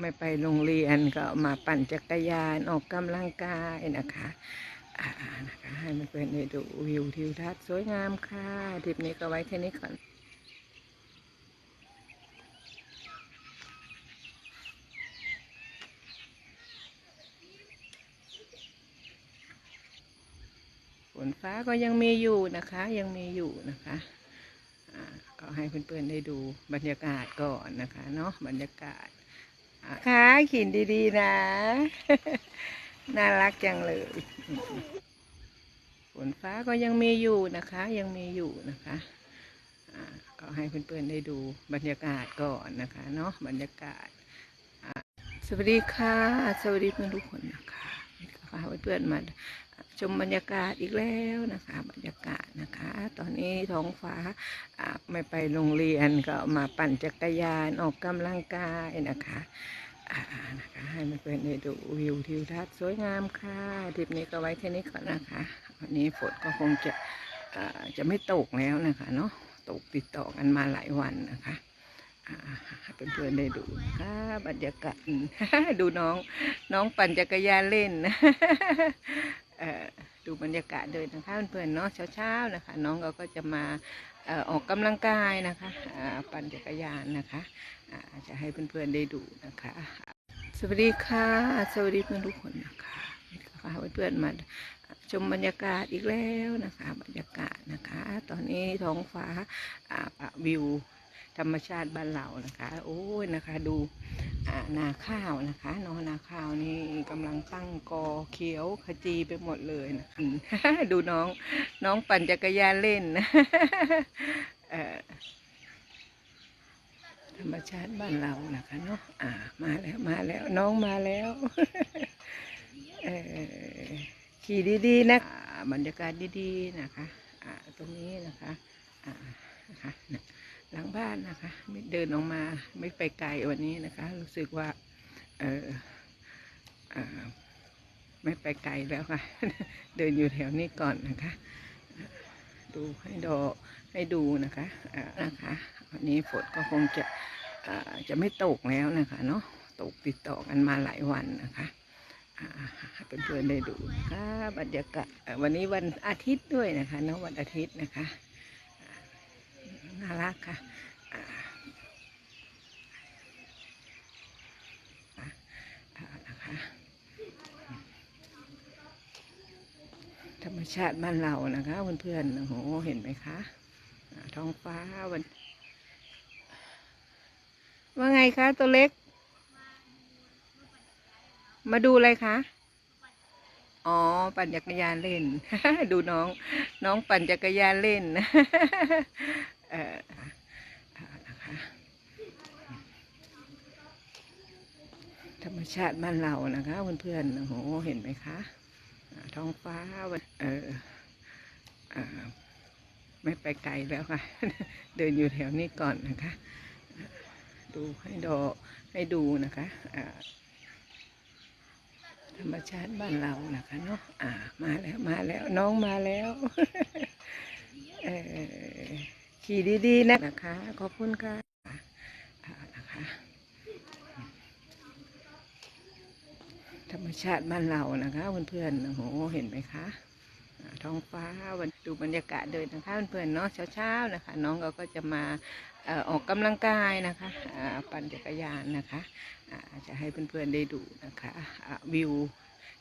ไม่ไปโรงเรียนก็มาปั่นจักรยานออกกำลังกายนะคะอ่านะคะให้มันเป็นได้ดูวิวทิวทัศน์สวยงามค่ะทริปนี้ก็ไว้แค่นี้ก่อนฝนฟ้าก็ยังมีอยู่นะคะ ยังมีอยู่นะคะอ่าก็ให้เพื่อนๆได้ดูบรรยากาศก่อนนะคะเนาะบรรยากาศ ค่ะขินดีๆนะ น่ารักจังเลยฝนฟ้าก็ยังมีอยู่นะคะ ยังมีอยู่นะคะก็ให้เพื่อนๆได้ดูบรรยากาศก่อนนะคะเนาะบรรยากาศสวัสดีค่ะ สวัสดีเพื่อนทุกคนนะคะพาเพื่อนๆมา ชมบรรยากาศอีกแล้วนะคะ บรรยากาศนะคะ ตอนนี้ท้องฟ้าไม่ไปโรงเรียนก็มาปั่นจักรยานออกกำลังกายนะคะนะคะให้เพื่อนๆได้ดูวิวทิวทัศน์สวยงามค่ะทริปนี้ก็ไว้แค่นี้ก่อนนะคะ วันนี้ฝนก็คงจะจะไม่ตกแล้วนะคะเนาะตกติดต่อกันมาหลายวันนะคะให้เพื่อนๆได้ดูค่ะบรรยากาศดูน้องน้องปั่นจักรยานเล่น ดูบรรยากาศเดินนะคะเพื่อนๆเนาะเช้าๆนะคะ น้องเราก็จะมาออออกกำลังกายนะคะปั่นจักรยานนะคะอาจะให้เพื่อนๆได้ดูนะคะ สวัสดีค่ะ สวัสดีเพื่อนทุกคนนะคะพาเพื่อนๆมาชมบรรยากาศอีกแล้วนะคะ บรรยากาศนะคะ ตอนนี้ท้องฟ้าอ่าอ่าวิว ธรรมชาติบ้านเรานะคะ โอ้ยนะคะ ดูนาข้าวนะคะนอนาข้าวนี่กำลังตั้งกอเขียวขจีไปหมดเลยนะคะดูน้องน้องปั่นจักรยานเล่นนะธรรมชาติบ้านเรานะคะเนาะอ่ามาแล้วมาแล้วน้องมาแล้วเออขี่ดีๆนะบรรยากาศดีๆนะคะ อ่าตรงนี้นะคะ อ่านะคะ หลังบ้านนะคะ ไม่เดินออกมาไม่ไปไกลวันนี้นะคะ รู้สึกว่า เออเออไม่ไปไกลแล้วค่ะ เดินอยู่แถวนี้ก่อนนะคะ ดูให้ดอให้ดูนะคะนะคะวันนี้ฝนก็คงจะอ่าจะไม่ตกแล้วนะคะเนาะตกติดต่อกันมาหลายวันนะคะเพื่อนๆได้ดูนะคะบรรยากาศวันนี้วันอาทิตย์ด้วยนะคะเนาะวันอาทิตย์นะคะ น่ารักค่ะธรรมชาติบ้านเรานะคะเพื่อนๆโอ้โหเห็นไหมคะท้องฟ้าวันว่าไงคะ ตัวเล็ก มาดูอะไรคะอ๋อ ปั่นจักรยานเล่น ดูน้อง น้องปั่นจักรยานเล่น เอ่อนะคะธรรมชาติบ้านเรานะคะเพื่อนๆโอ้โหเห็นไหมคะท้องฟ้าวันเออเออไม่ไปไกลแล้วค่ะ เดินอยู่แถวนี้ก่อนนะคะ ดูให้ดอให้ดูนะคะธรรมชาติบ้านเรานะคะเนาะอ่ามาแล้วมาแล้วน้องมาแล้ว เออ ขี่ดีๆนะนะคะ ขอบคุณค่ะอ่านะคะธรรมชาติบ้านเรานะคะเพื่อนๆโอ้โหเห็นไหมคะอ่าท้องฟ้าวันดูบรรยากาศเดินนะคะเพื่อนๆเนาะเช้าๆนะคะ น้องเราก็จะมาเอ่อออกกำลังกายนะคะอ่าปั่นจักรยานนะคะอ่าจะให้เพื่อนๆได้ดูนะคะอ่าวิว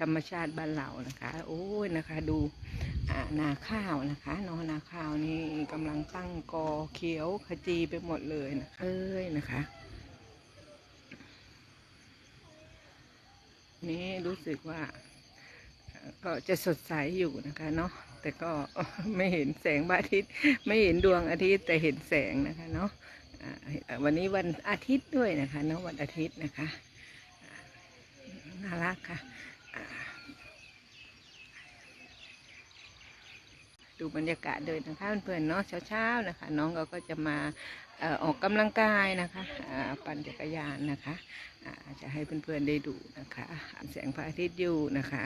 ธรรมชาติบ้านเรานะคะ โอ้ยนะคะดูนาข้าวนะคะนอนาข้าวนี่กำลังตั้งกอเขียวขจีไปหมดเลยนะคะเอ้ยนะคะ นี่รู้สึกว่า ก็จะสดใสอยู่นะคะเนาะแต่ก็ไม่เห็นแสงพระอาทิตย์ ไม่เห็นดวงอาทิตย์แต่เห็นแสงนะคะเนาะวันนี้วันอาทิตย์ด้วยนะคะเนาะวันอาทิตย์นะคะน่ารักค่ะ ดูบรรยากาศเดินนะคะเพื่อนๆเนาะเช้าๆนะคะ น้องเราก็จะมาออกกำลังกายนะคะปั่นจักรยานนะคะจะให้เพื่อนๆได้ดูนะคะแสงพระอาทิตย์อยู่นะคะ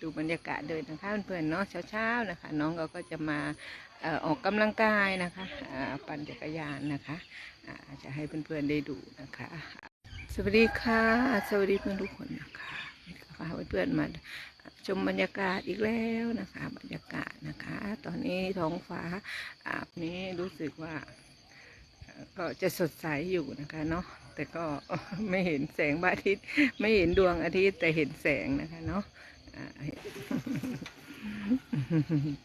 ดูบรรยากาศเดินนะคะเพื่อนๆเนาะเช้าๆนะคะ น้องเราก็จะมาออกกำลังกายนะคะปั่นจักรยานนะคะจะให้เพื่อนๆได้ดูนะคะ สวัสดีค่ะ สวัสดีเพื่อนทุกคนนะคะพาเพื่อนๆมาชมบรรยากาศอีกแล้วนะคะ บรรยากาศนะคะ ตอนนี้ท้องฟ้าอาบนี้รู้สึกว่าก็จะสดใสอยู่นะคะเนาะแต่ก็ไม่เห็นแสงพระอาทิตย์ ไม่เห็นดวงอาทิตย์แต่เห็นแสงนะคะเนาะ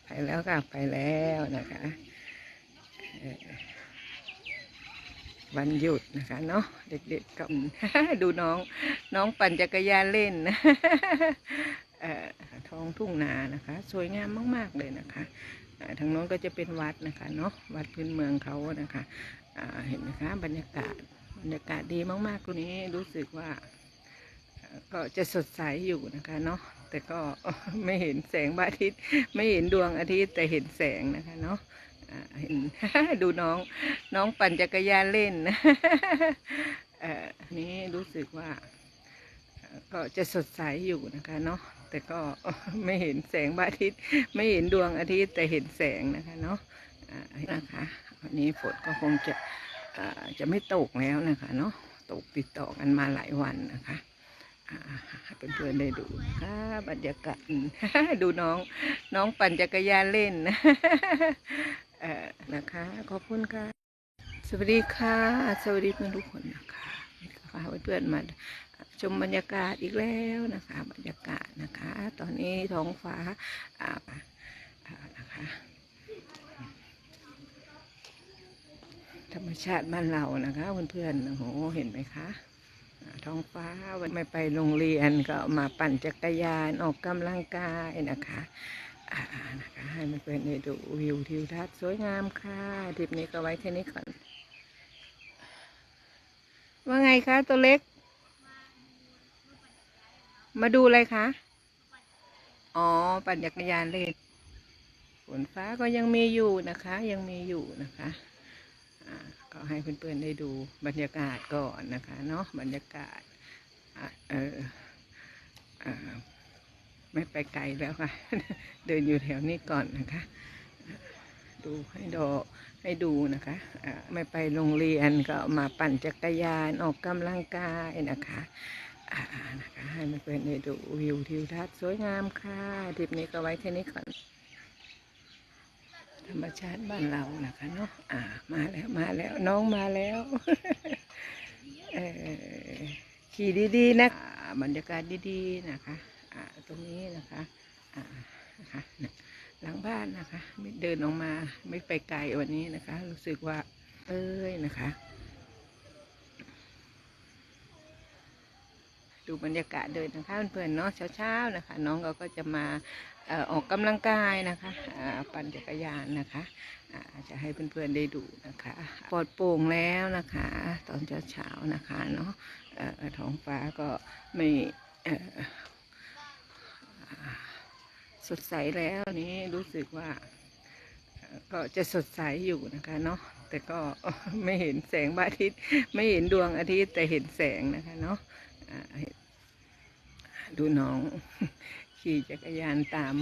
ไปแล้วค่ะ ไปแล้วนะคะ วันหยุดนะคะเนาะเด็กๆก็ดูน้องน้องปั่นจักรยานเล่นนะเออท้องทุ่งนานะคะ สวยงามมากๆเลยนะคะทางโน้นก็จะเป็นวัดนะคะเนาะวัดพื้นเมืองเขานะคะเห็นไหมคะบรรยากาศบรรยากาศดีมากๆตรงนี้รู้สึกว่าก็จะสดใสอยู่นะคะเนาะแต่ก็ไม่เห็นแสงพระอาทิตย์ ไม่เห็นดวงอาทิตย์แต่เห็นแสงนะคะเนาะ เห็นดูน้องน้องปั่นจักรยานเล่นนะเอ่อนี้รู้สึกว่า ก็จะสดใสอยู่นะคะเนาะแต่ก็ไม่เห็นแสงพระอาทิตย์ ไม่เห็นดวงอาทิตย์แต่เห็นแสงนะคะเนาะนะคะวันนี้ฝนก็คงจะจะไม่ตกแล้วนะคะเนาะตกติดต่อกันมาหลายวันนะคะเพื่อนๆได้ดูนะคะบรรยากาศดูน้องน้องปั่นจักรยานเล่นนะ เอ่อนะคะ ขอบคุณค่ะ สวัสดีค่ะ สวัสดีเพื่อนทุกคนนะคะพาเพื่อนๆมาชมบรรยากาศอีกแล้วนะคะ บรรยากาศนะคะ ตอนนี้ท้องฟ้าอาบอ่านะคะธรรมชาติบ้านเรานะคะเพื่อนๆโอ้โหเห็นไหมคะท้องฟ้าวันไม่ไปโรงเรียนก็มาปั่นจักรยานออกกำลังกายนะคะ นะคะให้เพื่อนๆได้ดูวิวทิวทัศน์สวยงามค่ะทริปนี้ก็ไว้แค่นี้ก่อน ว่าไงคะตัวเล็ก มาดูอะไรคะ อ๋อ ปั่นจักรยานเล่นฝนฟ้าก็ยังมีอยู่นะคะ ยังมีอยู่นะคะก็ให้เพื่อนๆได้ดูบรรยากาศก่อนนะคะ เนาะบรรยากาศอ่ออเออ ไม่ไปไกลแล้วค่ะ เดินอยู่แถวนี้ก่อนนะคะ ดูให้ดอให้ดูนะคะไม่ไปโรงเรียนก็มาปั่นจักรยานออกกำลังกายนะคะอ่านะคะให้เพื่อนๆได้ดูวิวทิวทัศน์สวยงามค่ะทริปนี้ก็ไว้แค่นี้ก่อน ธรรมชาติบ้านเรานะคะเนาะอ่ามาแล้วมาแล้วน้องมาแล้วขี่ดีๆนะอ่าบรรยากาศดีๆนะคะ อ่าตรงนี้นะคะอ่านะคะหลังบ้านนะคะไม่เดินออกมาไม่ไปไกลวันนี้นะคะ รู้สึกว่า เอ้ยนะคะ ดูบรรยากาศเดินนะคะเพื่อนๆเนาะเช้าๆนะคะ น้องเราก็จะมาออออกกำลังกายนะคะปั่นจักรยานนะคะจะให้เพื่อนๆได้ดูนะคะปลอดโปร่งแล้วนะคะ ตอนเช้าๆนะคะเนาะท้องฟ้าก็ไม่ สดใสแล้วนี้รู้สึกว่า ก็จะสดใสอยู่นะคะเนาะแต่ก็ไม่เห็นแสงพระอาทิตย์ ไม่เห็นดวงอาทิตย์แต่เห็นแสงนะคะเนาะดูน้อง ขี่จักรยานตาม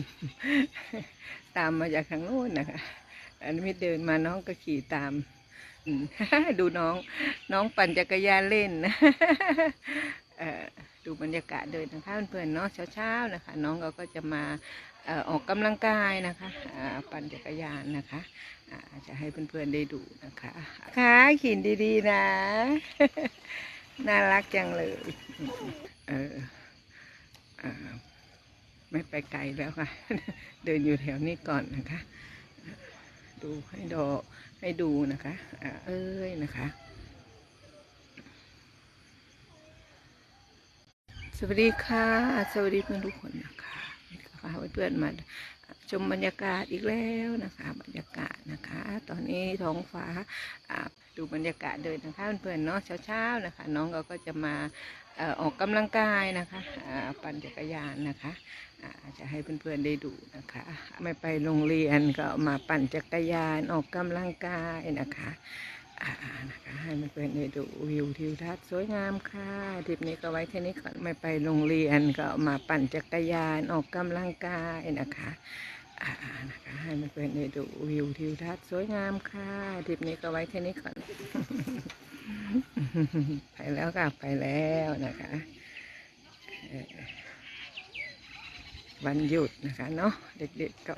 ตามมาจากทางโน้นนะคะอันนี้เดินมาน้องก็ขี่ตามดูน้อง น้องปั่นจักรยานเล่นนะ ดูบรรยากาศเดินนะคะเพื่อนๆเนาะเช้าๆนะคะ น้องเราก็จะมาออออกกำลังกายนะคะปั่นจักรยานนะคะจะให้เพื่อนๆได้ดูนะคะขาขี่ดีๆนะ น่ารักจังเลยเออเออไม่ไปไกลแล้วค่ะ เดินอยู่แถวนี้ก่อนนะคะ ดูให้ดอให้ดูนะคะเอ้ยนะคะ สวัสดีค่ะ สวัสดีเพื่อนทุกคนนะคะพาเพื่อนๆมาชมบรรยากาศอีกแล้วนะคะ บรรยากาศนะคะ ตอนนี้ท้องฟ้าดูบรรยากาศเดินนะคะเพื่อนๆเนาะเช้าๆนะคะ น้องเราก็จะมาออออกกำลังกายนะคะปั่นจักรยานนะคะจะให้เพื่อนๆได้ดูนะคะ ไม่ไปโรงเรียนก็มาปั่นจักรยานออกกำลังกายนะคะ นะคะให้เพื่อนๆได้ดูวิวทิวทัศน์สวยงามค่ะทริปนี้ก็ไว้แค่นี้ก่อนไม่ไปโรงเรียนก็มาปั่นจักรยานออกกำลังกายนะคะอ่านะคะให้เพื่อนๆได้ดูวิวทิวทัศน์สวยงามค่ะทริปนี้ก็ไว้แค่นี้ก่อน ไปแล้วค่ะไปแล้วนะคะวันหยุดนะคะเนาะเด็กๆก็